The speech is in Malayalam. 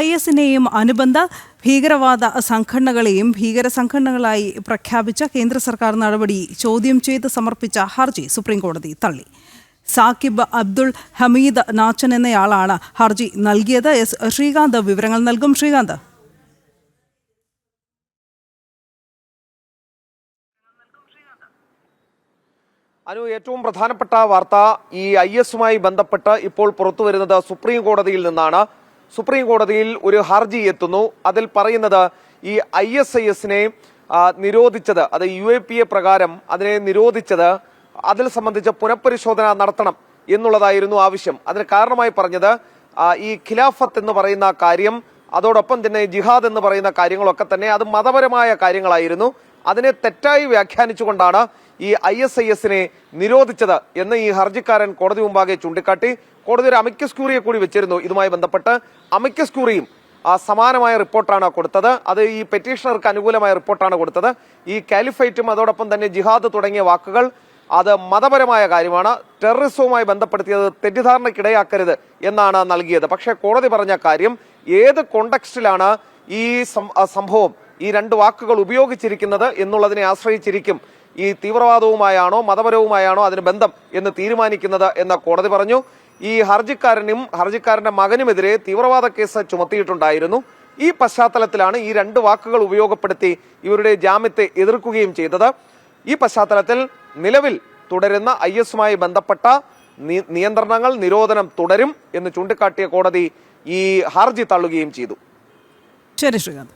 ഐ എസിനെയും അനുബന്ധ ഭീകരവാദ സംഘടനകളെയും ഭീകര സംഘടനകളായി പ്രഖ്യാപിച്ച കേന്ദ്ര സർക്കാർ നടപടി ചോദ്യം ചെയ്ത് സമർപ്പിച്ച ഹർജി സുപ്രീംകോടതി തള്ളി. സാക്കിബ് അബ്ദുൾ ഹമീദ് നാച്ചൻ എന്നയാളാണ് ഹർജി നൽകിയത്. എസ് ശ്രീകാന്ത് വിവരങ്ങൾ നൽകും ശ്രീകാന്ത്. അനു ഏറ്റവും പ്രധാനപ്പെട്ട വാർത്ത ഈ ഐ എസുമായി ബന്ധപ്പെട്ട് ഇപ്പോൾ പുറത്തു വരുന്നത് സുപ്രീം കോടതിയിൽ നിന്നാണ്. സുപ്രീം കോടതിയിൽ ഒരു ഹർജി എത്തുന്നു. അതിൽ പറയുന്നത് ഈ ഐ എസ് ഐ എസിനെ നിരോധിച്ചത് അത് യു എ പി എ പ്രകാരം അതിനെ നിരോധിച്ചത് അതിൽ സംബന്ധിച്ച പുനഃപരിശോധന നടത്തണം എന്നുള്ളതായിരുന്നു ആവശ്യം. അതിന് കാരണമായി പറഞ്ഞത് ഈ ഖിലാഫത്ത് എന്ന് പറയുന്ന കാര്യം അതോടൊപ്പം തന്നെ ജിഹാദ് എന്ന് പറയുന്ന കാര്യങ്ങളൊക്കെ തന്നെ അത് മതപരമായ കാര്യങ്ങളായിരുന്നു. അതിനെ തെറ്റായി വ്യാഖ്യാനിച്ചുകൊണ്ടാണ് ഈ ഐ എസ് ഐ എസിനെ നിരോധിച്ചത് എന്ന് ഈ ഹർജിക്കാരൻ കോടതി മുമ്പാകെ ചൂണ്ടിക്കാട്ടി. കോടതി ഒരു അമിക്കസ് ക്യൂറിയെ കൂടി വെച്ചിരുന്നു. ഇതുമായി ബന്ധപ്പെട്ട് അമിക്കസ് ക്യൂറിയും സമാനമായ റിപ്പോർട്ടാണ് കൊടുത്തത്. അത് ഈ പെറ്റീഷണർക്ക് അനുകൂലമായ റിപ്പോർട്ടാണ് കൊടുത്തത്. ഈ കാലിഫൈറ്റും അതോടൊപ്പം തന്നെ ജിഹാദ് തുടങ്ങിയ വാക്കുകൾ അത് മതപരമായ കാര്യമാണ്. ടെററിസവുമായി ബന്ധപ്പെടുത്തിയത് തെറ്റിദ്ധാരണയ്ക്കിടയാക്കരുത് എന്നാണ് നൽകിയത്. പക്ഷേ കോടതി പറഞ്ഞ കാര്യം ഏത് കോണ്ടക്സ്റ്റിലാണ് ഈ സംഭവം ഈ രണ്ട് വാക്കുകൾ ഉപയോഗിച്ചിരിക്കുന്നത് എന്നുള്ളതിനെ ആശ്രയിച്ചിരിക്കും ഈ തീവ്രവാദവുമായാണോ മതപരവുമായാണോ അതിന് ബന്ധം എന്ന് തീരുമാനിക്കുന്നത് എന്ന കോടതി പറഞ്ഞു. ഈ ഹർജിക്കാരനും ഹർജിക്കാരന്റെ മകനുമെതിരെ തീവ്രവാദ കേസ് ചുമത്തിയിട്ടുണ്ടായിരുന്നു. ഈ പശ്ചാത്തലത്തിലാണ് ഈ രണ്ട് വാക്കുകൾ ഉപയോഗപ്പെടുത്തി ഇവരുടെ ജാമ്യത്തെ എതിർക്കുകയും ചെയ്തത്. ഈ പശ്ചാത്തലത്തിൽ നിലവിൽ തുടരുന്ന ഐ എസുമായി ബന്ധപ്പെട്ട നിയന്ത്രണങ്ങൾ നിരോധനം തുടരും എന്ന് ചൂണ്ടിക്കാട്ടിയ കോടതി ഈ ഹർജി തള്ളുകയും ചെയ്തു. ശരി ശ്രീകാന്ത്.